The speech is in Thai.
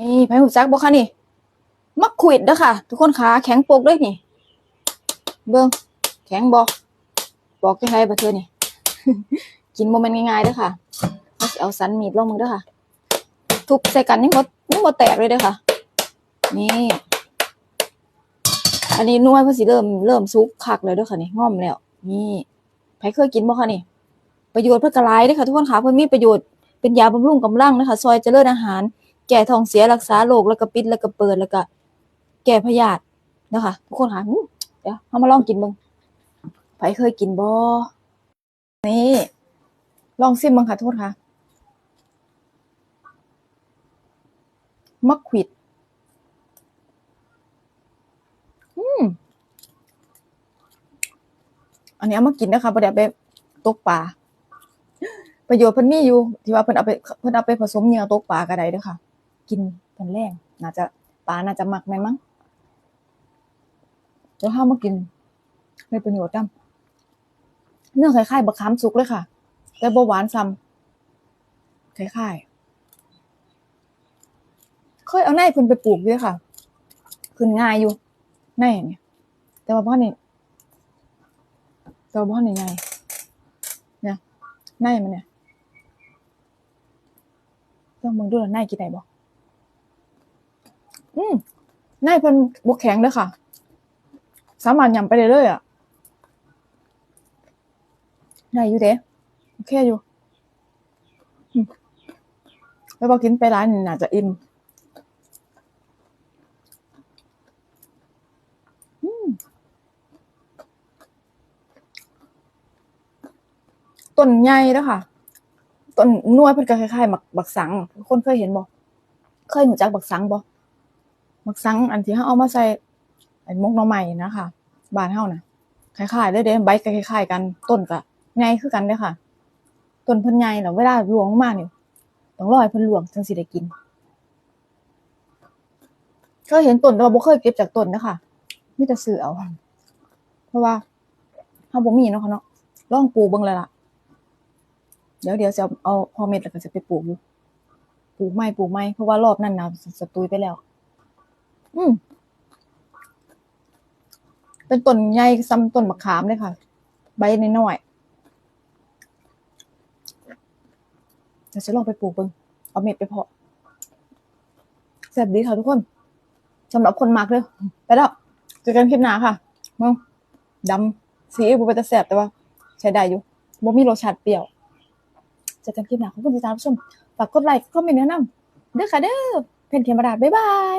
นี่ไผหูจักบ่คะนี่มักขวิดเด้อค่ะ ทุกคนขาแข็งโปกเลยนี่ เบิ่งแข็งบ่บอกจังไดบ่เธอนี่ กินบ่แม่นง่ายๆเด้อค่ะเราสิเอาสันมีดลงมึงเด้อค่ะ ทุบใส่กันยังบ่ยังบ่แตกเลยเด้อค่ะ นี่ อันนี้นวดเพิ่นสิเริ่มเริ่มสุกคักแล้วเด้อค่ะนี่ง่อมแล้ว นี่ไผเคยกินบ่คะนี่ ประโยชน์เพิ่นก็หลายเด้อค่ะ ทุกคนค่ะเพิ่นมีประโยชน์เป็นยาบำรุงกำลังนะคะซอยเจริญอาหาร แก้ท้องเสียรักษาโรคแล้วก็ปิดแล้วก็เปิดแล้วก็ แก้พยาธินะคะทุกคนค่ะเดี๋ยวเรามาลองกินบิ่งไผเคยกินบ่นี่ลองซิมบิ่งค่ะโทุกคนค่ะมักขวิดอืมอันนี้เอามากินนะคะบ่ได้เอาไปตกปลาประโยชน์เพิ่นมีอยู่ ที่ว่าเพิ่นเอาไปเพิ่นเอาไปผสมเหยื่อตกปลาก็ได้เด้อค่ะ กินเพิ่นแรงน่าจะปลาน่าจะหมักแม่นมั้งเดี๋ยวเฮามากินได้ประโยชน์นํเนื้อคล้ายๆบักขามสุกเลยค่ะ แต่บ่หวานซ้ำคล้ายๆเคยเอาในเพิ่นไปปลูกด้อค่ะขึ้นง่ายอยู่ในเนี่ยแต่ว่าบ่นี่แต่ว่าบ่นี่ใหญ่เนี่ยในมันเนี่ยต้องมึงดูแล้วในกินได้บ่อื มในเพิ่นบ่แข็งเด้อค่ะ สามารถยำไปได้เลยอะได้อยู่เด้โอเคอยู่แล้วพอกินไปร้านนี่น่าจะอิ่มต้นใหญ่เด้อค่ะต้นนวยเพิ่นก็คล้ายๆบักบักสัง คนเคยเห็นบ่เคยรู้จักบักสังบ่ บักสังอันที่เฮาเอามาใส่ไอ้มกหน่อไม้นะคะบานเฮาน่ะคล้ายๆเลยเด้ใบก็คล้ายๆกันต้นก็ใหญ่คือกันเด้ค่ะ ต้นเพิ่นใหญ่แล้วเวลาหลวงลงมานี่ต้องรอให้เพิ่นหลวงจังสิได้กินเคยเห็นต้นแต่ว่าบ่เคยเก็บจากต้นเด้อค่ะมีแต่ซื้อเอาเพราะว่าเฮาบ่มีเนาะค่ะเนาะลองปลูกเบิ่งแล้วล่ะ เดี๋ยวเดี๋ยวจะเอาพอเม็ดแล้วก็จะไปปลูกอยู่ปลูกไม้ปลูกไม้เพราะว่ารอบนั้นนะสตุยไปแล้ว อืมเป็นต้นใหญ่ซ้ำต้นมะขามเลยค่ะ ใบน้อยๆเดี๋ยวจะลองไปปลูกเบิ่งเอาเม็ดไปเพาะแซ่บดีค่ะทุกคนสำหรับคนมากเลยไปแล้วเจอกันคลิปหน้าค่ะมึงดำสีอิ๊วบ่เป็นตาแซ่บแต่ว่า ใช้ได้อยู่บ่มีรสชาติเปรี้ยวเจอกันคลิปหน้าขอบคุณที่ตามชมฝากกดไลค์คอมเมนต์แนะนำเด้อค่ะเด้อเพนเขมราดบ๊ายบาย